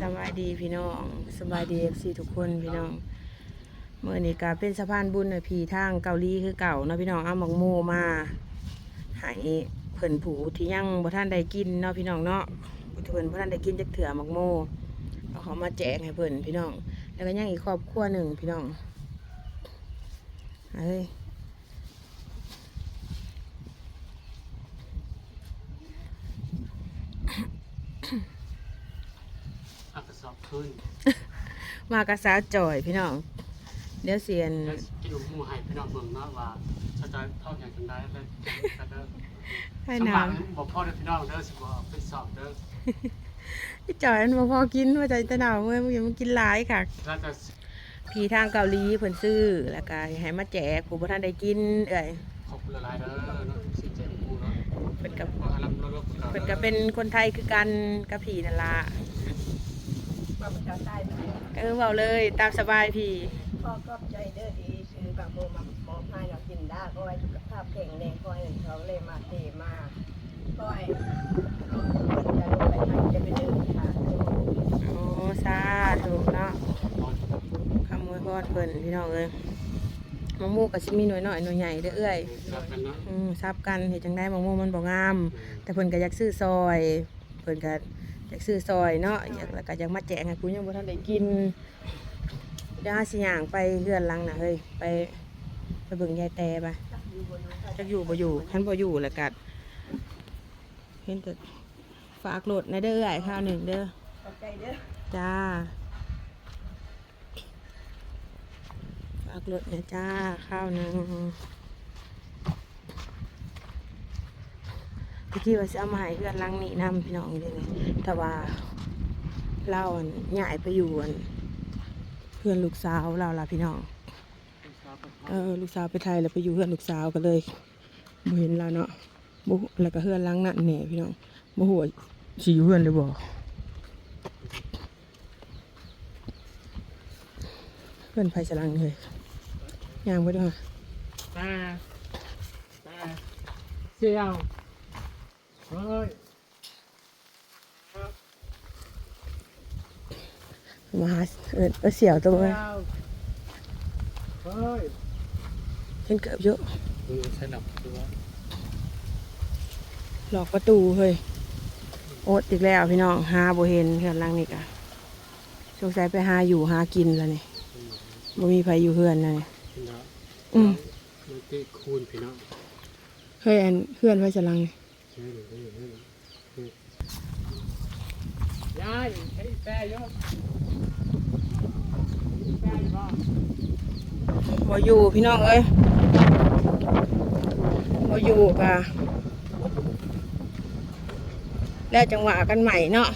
สบายดีพี่น้องสบายดีเอฟซีทุกคนพี่น้องเมื่อนี้ก็เป็นสะพานบุญในพี่ทางเกาหลีคือเก่าเนาะพี่น้องเอาหมักโมมาให้เพิ่นผูที่ยังบ่ท่านได้กินเนาะพี่น้องเนาะเพิ่นบ่ท่านได้กินจักเถื่อหมักโมเอาเขามาแจกให้เพิ่นพี่น้อง แล้วก็ยังอีกครอบครัวหนึ่งพี่น้องเฮ้ย อักษรขึ้นมากระสาวจ่อยพี่น้อง เดี๋ยวเสียนแล้วกินหมูให้พี่น้องเมืองเนาะว่าจะได้เท่าอย่างกันได้เลยก็เด้อให้สน้มัครบอกพ่อเด้อพี่น้องเด้อสิบ่เอาไปสอบเด้อำพี่จ่อยมันบ่พอกินว่าใจจะหนาวเมื่อมึงอย่ามากินหลายค่ะ แล้วก็พี่ทางเกาหลีเพิ่นซื้อแล้วก็ให้มาแจกผู้บ่ทันได้กิน เอ้ยขอบคุณหลายๆเด้อเนาะสิเจ็บกูเนาะเพิ่นกับขอให้รับรู้ๆเพิ่นก็เป็นคนไทยคือกันกับพี่นั่นล่ะ ว่ามันจะตายไปแล้วเออเว้าเลยตามสบายพี่พ่อก็ใจเด้อดีคือบางโมมาหมอให้เรากินได้ก็ให้สุขภาพแข็งแรงก็ให้เขาเลยมาเทมาก็ให้มันจะลงไปทางจะไปเดินทางโอ้สาธุเนาะคำอวยพรเพิ่นพี่น้องเอ้ยมะม่วงก็สิมีหน่วยน้อยหน่วยใหญ่เด้อเอ้ยรับกันเนาะอืมซับกันเฮ็ดจังได๋มะม่วงมันบ่งาม แต่เพิ่นก็อยากซื้อซอย เพิ่นก็ อยากซื้อซอยเนาะอยากแล้วก็อยากมาแจกให้ผู้ยังบ่ทันได้กินเดี๋ยวหาสิย่างไปเฮือนหลังน่ะเฮ้ยไปไปเบิ่งยายแต่ปะจักอยู่บ่อยู่คันบ่อยู่แล้วก็เห็นแต่ฝากรถในเด้ออ้ายข้าวหนึ่งเด้อขอบใจเด้อจ้าฝากรถเนี่ยจ้าข้าวหนึ่งตะกี้ว่าจะเอามาให้เพื่อนหลังนี้นำพี่น้องเลย แต่ว่าเราอั่นย้ายไปอยู่อั่นเพื่อนลูกสาวเราล่ะพี่น้องเออลูกสาวไปไทยแล้วไปอยู่เพื่อนลูกสาวก็เลยบ่เห็นเราเนาะบ่แล้วก็เพื่อนหลังนั่นแหน่พี่น้องบ่ฮู้ว่าสิอยู่เพื่อนหรือบ่เพื่อนไผสลังเลยย่างไปด้วยแต่แต่เสี่ยวเฮ้ย มาหาเออเออเสี่ยวตัวเสี่เว้ยยวเฮ้ยเห็นเกือบเยอะเออใช่หลับตัวหลอกประตูเฮ้ยโอ๊ตอีกแล้วพี่น้องหาบ่เห็นเพื่อนหลังนี่กะสงสัยไปหาอยู่หากินแล้วนี่บ่มีไผอยู่เพื่อนนะนี่พี่น้องอืมมันติคูณพี่น้องเฮ้ยอันเพื่อนไผสลังนี่ เฮ้ายไอ้แปรยกแปรอยู่บ้านบ่อยู่พี่น้องเอ้ยบ่อยู่กะแล้วจังหวะกันใหม่เนาะ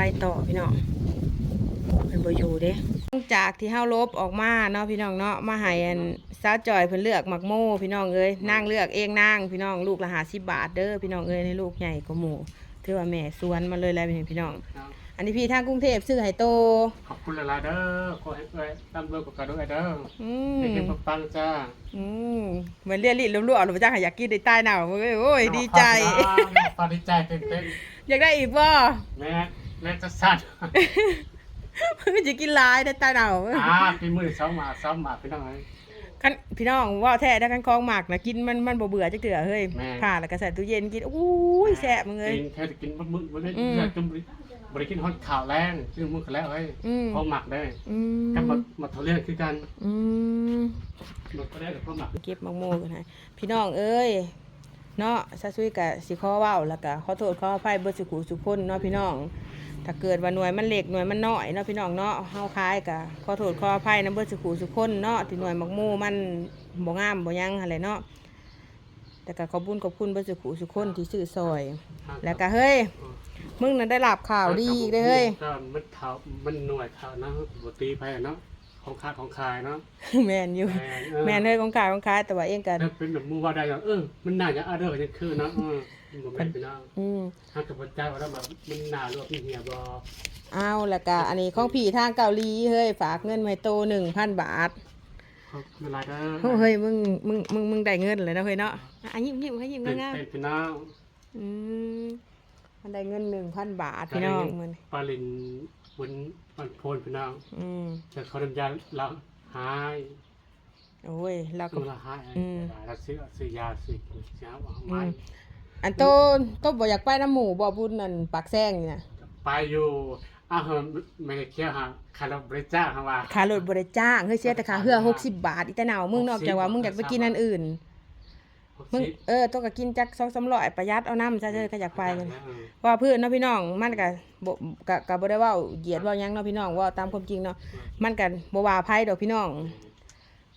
ไปต่อพี่น้องเป็นบ่อยู่เด้หลังจากที่เฮาลบออกมาเนาะพี่น้องเนาะมาให้อันสาวจอยเพิ่นเลือกหมักโม่พี่น้องเอ้ยนางเลือกเองนางพี่น้องลูกละ50บาทเด้อพี่น้องเอ้ยในลูกใหญ่กว่าหมู่ถือว่าแม่สวนมาเลยแหล้วพี่น้อง อันนี้พี่ทางกรุงเทพซื้อให้โตขอบคุณหลายๆเด้อขอให้เอ้ยตามเบอร์กับกระด้วยเด้ออืมให้เก็บปังๆจ้าอืมเหมือนเรียนลิ้นรั่วๆหรือว่าจ้าอยากกินได้ใต้หนาวเว้ยโอ้ยดีใจตอนดีใจเต้นเต้นอยากได้อีกบ่แม่ แม่จะสั่นมันจะกินหลายได้ใต้หนาวอ่าปีมือสองหมาสองหมาพี่น้องเอ้ย คันพี่น้องว่าแท้ได้คันคลองหมากนะกินมันมันบ่เบื่อจักเถื่อเฮ้ยแม่ ผ่าแล้วก็ใส่ตู้เย็นกินอู้ยแซ่บมึงเอ้ย กินแค่กินบะมึกบ่ได้อืมอยากจุ่มบริกินฮอตข่าวแรงซึ่งมึงก็แล้วเอ้ยอืมพอหมักได้อืกับมมามาทะเลคือกันอืมมันก็ได้แต่พอหมัก เก็บมังโมกันให้พี่น้องเอ้ยเนาะซาซุยกะสิขอเว้าแล้วก็ขอโทษขออภัยเบิดสุขุสุคนเนาะพี่น้อง ถ้าเกิดว่าหน่วยมันเล็กหน่วยมันน้อยเนาะพี่น้องเนาะเฮาคายกะขอโทษขออภัยนำเบิดสุขุสุคนเนาะที่หน่วยมักโมมันบ่งามบ่หยังหั่นแหละเนาะแต่ก็ขอบคุญขอบคุณเบิดสุขุสุคนที่ซื้อซอย แล้วก็เฮ้ยมึงน่ะได้รับข่าวดีอีกเด้อเฮ้ยก็มันข่าวมันหน่วยข่าวนะบตีไปเนาะของค้าของขายเนาะแม่นอยู่เออแม่นเฮ้ยของขายของขายแต่ว่าเองก็แล้วเป็นแบบมูว่าได้เนาะเออมันน่าจะอาเดอร์ยังคือเนาะเออ บ่แม่นพี่น้องอืมถ้ากับพระเจ้าแล้วแบบมันหนาลวกมีเหี่ยบ่เอาแล้วก็อันนี้ของพี่ทางเกาหลีเฮ้ยฝากเงินมาให้โตหนึ่งพันบาท เขาเวลาก็โอ้เฮ้ยมึงมึงมึงมึงได้เงินเลยนะเฮ้ยเนาะอะยิ้มยิ้มให้ยิ้มเป็นงามเป็นพี่น้องๆอืมมันได้เงินหนึ่งพันบาทพี่น้องมันปลาลินบนมันโพนพี่น้องอืมแต่เขาดำยาเราหายโอ้ยเราก็ ตัวละหายอืม เราซื้อซื้อยาซื้อเช้าเอาไม้ อันโตโตบ่อยากไปน้ำหมูบ่บุญนั่นปากแซงนี่นะไปอยู่อ้าวเฮิมไม่ได้เคี้ยวหาคาร์บริจ้าฮะว่าค่ารถบ่ได้จ้างเฮ้ยเสียแต่ค่าเหือ60 บาทอีแต่หนาวมึงนอกจากว่ามึงอยากไปกินอันอื่นมึงเออต้องก็กินจัก2 300ประหยัดเอาน้ำซะเด้อก็อยากไปกันเพราะว่าเพื่อนเนาะพี่น้องมันก็บ่ก็ก็บ่ได้เว้าเหยียดเว้าหยังเนาะพี่น้องเว่าตามความจริงเนาะมันก็บ่ว่าภัยดอกพี่น้อง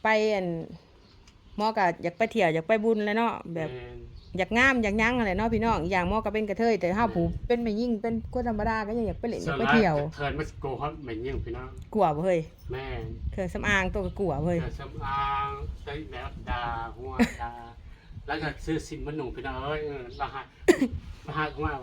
ไปอันหมอก็อยากไปเที่ยวอยากไปบุญแหล้วเนาะแบบ อยากงามอยากหยังอะไรเนาะพี่น้องอีกอย่างหมอก็เป็นกระเทยแต่เฮาผู้เป็นแม่ยิ่งเป็นคนธรรมดาก็ยังอยากไปเล่นอยากไปเที่ยวเทินมาโกฮอตเหม็นยิ่งพี่น้องกลัวบ่เฮ้ยแม่เครื่องสำอางตัวก็กลัวเว้ยเกิดสำอางใส่แมวดาหัวดาแล้วก็ซื้อสินมันหนุ่มพี่น้องเอ้ยเออรหัสรหัสว่า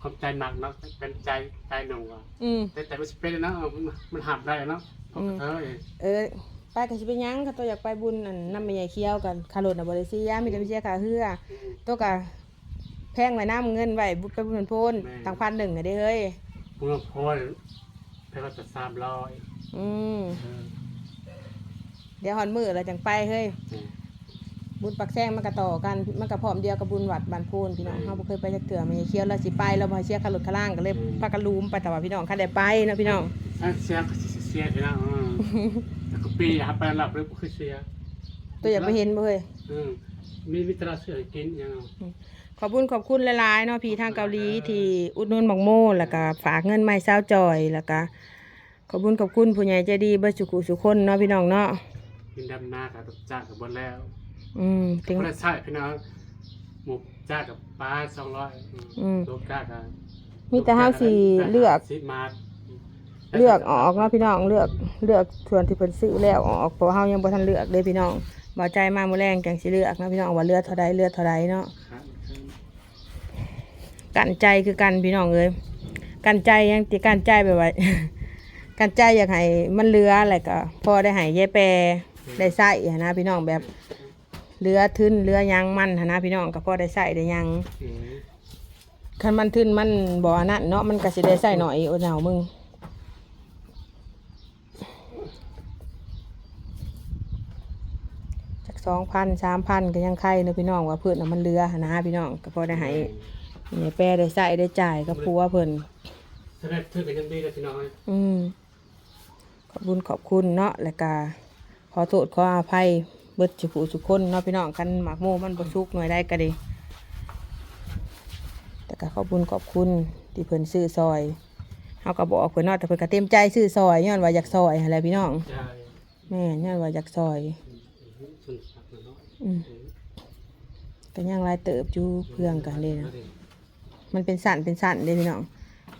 ความใจหนักเนาะเป็นใจใจหนุ่มว่ะอืมแต่แต่มันสิเป็นเนาะมันมันหับได้เนาะเพราะเอ้ยเออ ไปก็สิไปหยังก็ตัวอยากไปบุญนั่นนำแม่ใหญ่เคี้ยวกันค่ารถน่ะบ่ได้เสียมีแต่ไปเสียค่าเฮือตัวก็แพงไว้น้ำเงินไว้บุญไปบุญเป็นโพนตั้งพันหนึ่งอะเด้เฮ้ยมึงโพสแค่ว่าจะสามร้อยอืมเดี๋ยวหอนมือเราจังไปเฮ้ยบุญปักแซงมันก็ต่อกันมันก็พร้อมเดียวกับบุญวัดบานโพนพี่น้องเฮาบ่เคยไปจักเทื่อมันเคี้ยวเราสิไปเราบ่ให้เสียค่ารถค่าล่างก็เลยพากันลูมไปแต่ว่าพี่น้องคันได้ไปเนาะพี่น้องเสียเสียพี่น้องแล้วก็ ปีครับไปหลับเลยคือเสียตัวอยากไปเห็นบ่เฮ้ยมีมิตรเสือกินยังขอบคุณขอบคุณหลายๆเนาะพี่ทางเกาหลีที่อุดหนุนบักโมแล้วก็ฝากเงินมาให้สาวจอยแล้วก็ขอบคุณขอบคุณผู้ใหญ่ใจดีเบิดสุขุสุคนเนาะพี่น้องเนาะกินดำนากับจ้ากับบนแล้วอืมถึงคนละใช่พี่น้องหมูจ้ากับปลาสองร้อยอืมตัวก้ากับมีแต่เฮาสิเลือก สิมา เลือกออกเนาะพี่น้องเลือกเลือกส่วนที่เพิ่นซื้อแล้วออกเพราะว่าเฮายังบ่ทันเลือกเลยพี่น้องบ่ใจมามื้อแรงจังสิเลือกเนาะพี่น้องว่าเลือกเท่าใดเลือกเท่าใดเนาะกันใจคือกันพี่น้องเอ้ยกันใจยังติกันใจแบบว่ากันใจอยากให้มันเหลืออะไรก็พอได้ให้ยายแปรได้ใส่หั้นนะพี่น้องแบบเหลือทึนเหลือหยังมันหั้นนะพี่น้องก็พอได้ใส่ได้หยังคันมันทึนมันบ่อันนั้นเนาะมันก็สิได้ใส่หน่อยโอ้เหนามึง จาก สองพันสามพันก็ยังไข่เนอะพี่น้องว่าเพื่อนน่ะมันเรือหนนะพี่น้องก็พอได้ให้เนี่ยแปรได้ใส่ได้จ่ายกับผัวเพิ่นถ้าได้ถือกันยังดีเลยพี่น้องอืมขอบคุณขอบคุณเนาะแล้วก็ขอโทษขออภัยเบิดสุผู้สุคนเนาะพี่น้องกันหมากโมมันบ่สุกหน่วยได้ก็ดีแต่ก็ขอบคุณขอบคุณที่เพิ่นซื้อซอยเฮาก็บอกเพิ่นเนาะแต่เพิ่นก็เต็มใจซื้อซอยย้อนว่าอยากซอยหั่นแหละพี่น้องใช่แม่ย้อนว่าอยากซอย อืมก็ยังหลายเติบอยู่เพื่องกันเลยนะมันเป็นสันเป็นสันเลยพี่น้อง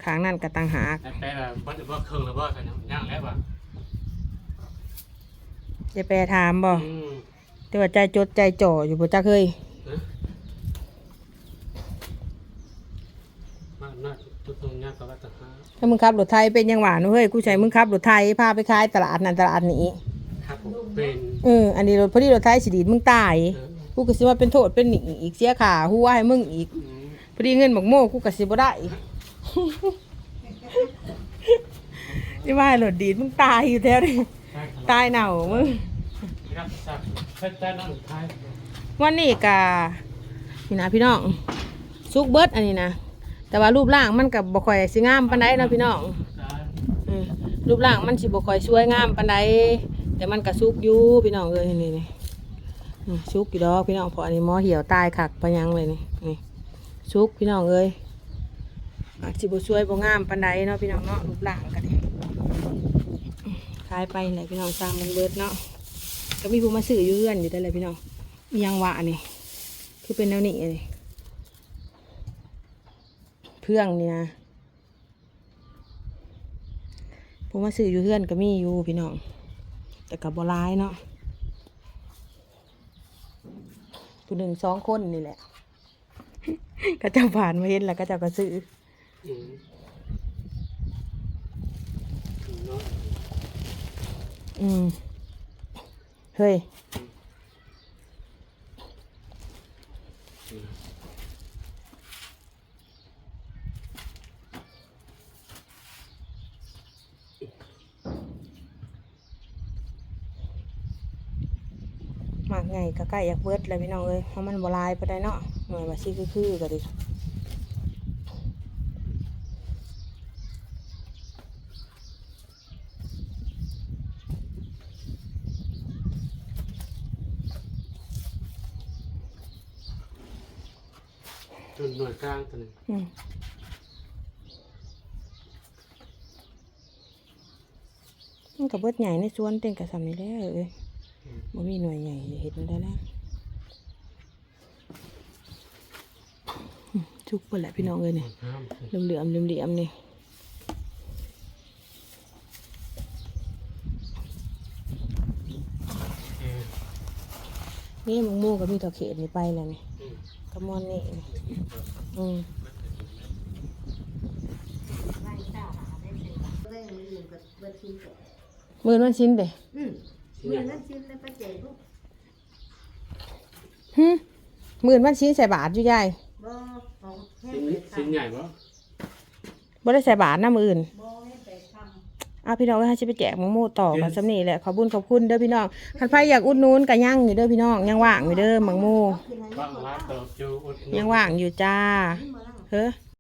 ขางนั่นก็ต่างหากแต่แปลว่าบ่ได้บ่เครื่องแล้วบ่กันย่างแล้วบ่จะแปรถามบ่อืมแต่ว่าใจจดใจจ่ออยู่บ่จักเคยมาหน้าตุ๊ตรงนี้ก็ว่าจะหาถ้ามึงขับรถไทยเป็นยังหวานเฮ้ยกูใช้มึงขับรถไทยพาไปขายตลาดนั่นตลาดนี้ครับผม เป็นเอออันนี้รถพอดีรถไทยสิดีดมึงตายกูก็สิว่าเป็นโทษเป็นหนี้อีกเสียขาหัวให้มึงอีกพอดีเงินบักโม่กูก็สิบ่ได้นี่ว่าให้รถดีดมึงตายอยู่แถวนี้ตายเหน่ามึงครับสักเพิ่นจะนั่งท้ายวันนี้กะนี่นะพี่น้องซุกเบิดอันนี้นะแต่ว่ารูปร่างมันกับบ่ค่อยสิงามปานใดเนาะพี่น้องอืมรูปร่างมันสิบ่ค่อยสวยงามปานใด แต่มันก็ซุกอยู่พี่น้องเอ้ยนี่นี่ซุกอยู่ดอกพี่น้องพราะอันนี้หมอเหี่ยวตายคักปะยังเลยนี่นี่ซุกพี่น้องเอ้ยอาจสิบ่วยบ่งามปานใดเนาะพี่น้องเนาะรูปร่างกันนี่อืมขายไปไหนพี่น้องสร้างมันเบิดเนาะก็มีผู้มาซื้ออยู่เรือนอยู่ได้เลยพี่น้องอิหยังวะนี่คือเป็นแนวนี้เลยเพื่องนี่นะผมมาซื้ออยู่เพื่อนก็มีอยู่พี่น้อง แต่กับบร้ายเนาะผู้หนึ่งสองคนนี่แหละ ก็เจ้าผ่านมาเห็นแล้วก็เจ้าก็ซื้ออืมเนาะอืมเฮ้ย หมากไงก็ใกล้อยากเบิดเลยพี่น้องเอ้ยเพราะมันบลายไปได้เนาะหน่วยว่าซี่คือๆก็ดิจนหน่วยกลางตัวหนึงอืมมันกับเบิดใหญ่ในสวนเต็งกับสำนี่แหล้วเอ้ย บ่มีหน่วยใหญ่เห็นได้แล้วอืมจุกไปแหละพี่น้องเอ้ยนี่น้ำเหลื่อมๆเหลี่ยมๆนี่เออนี่มังม่วงก็มีต่อเขตนี่ไปแล้วนี่อืมกระมอนนี่นี่อืมเรื่องอื่นก็เบิดชิ้นแก่มือมันชิ้นเด้อื มเมื่อนั้นชิ้นแล้วไปแจกลูกหึมือมันชิ้นใส่บาทอยู่ยายบ่ของแห้ชิ้งนไปชิ้นทำใหญ่ปะบ่ได้ใส่บาทนะมืออื่นบ่ให้ไปทเอาพี่น้องก็ให้ชิไปแจกมังโม่ต่อกันสำนีแหละขอบคุญขอบคุณเด้อพี่น้องคันไฟอยากอุดหนูนก็ยั่งอยู่เด้อพี่น้องยังว่างอยู่เด้อมังโม่ำกินอะไรบ้างร้านเติบจูอุดหนุน ยังว่างอยู่จ้านี่มาแล้วเฮ้อ